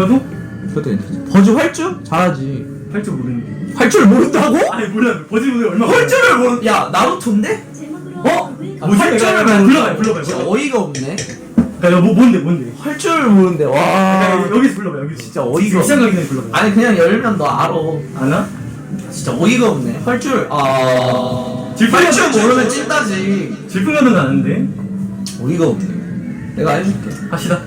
나도 그것도 괜찮지. 버즈 활주? 잘하지. 할 줄 모르는데. 활주를 모른다고? 아니 몰라. 버즈 모델 얼마? 활주를 모른. 야 나루토인데? 어? 아, 뭐지? 활주를 모른다. 불러봐요, 불러봐요, 진짜 불러봐요. 어이가 없네. 그러니까 뭐 뭔데 뭔데? 활주를 모르는데 와. 야, 여기서 불러봐 여기서. 진짜 어이가 없네. 가기 전에 불러봐. 아니 그냥 열면 너 알아. 아나? 진짜 어이가 없네. 활줄 아. 같은 모르면 거. 찐따지. 질풍 가는 거 아는데. 어이가 없네. 내가 해줄게. 합시다.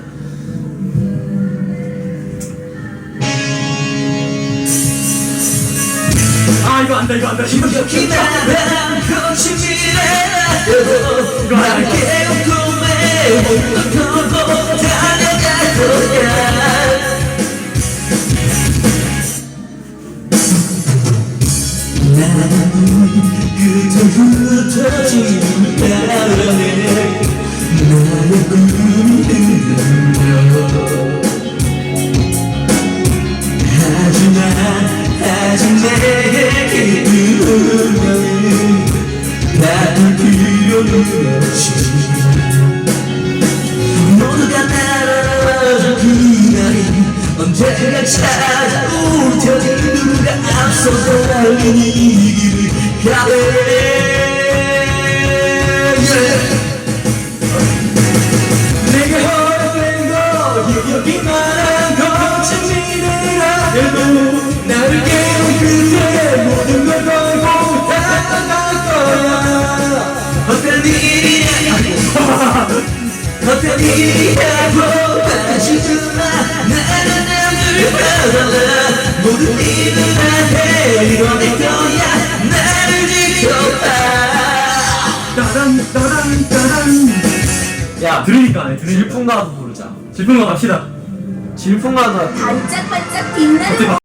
이거 안다 이거 안다 이거 안다. 기다란 거친 미래라도 날 깨우꿈에 홀로 달려갈 거야 그저 흩어지는 바람에 나의 꿈이 흔들려 하지만 필요는 없지 모두가 날아져 그날이 언젠가 찾아올 테니 누가 앞서서 달리는 이 길을 가래. 내게 허락된 거 여기만한 거친 미래라도 나를 깨 어떤 일이라고 따지지마 나는 남을 바라라 모든 일을 나한테 이뤄낼 거야 나를 지켜봐 따란 따란 따란. 야 들으니까 안 해. 들으니까. 질풍가도 부르자 질풍 가 갑시다. 질풍가도 반짝반짝 빛나는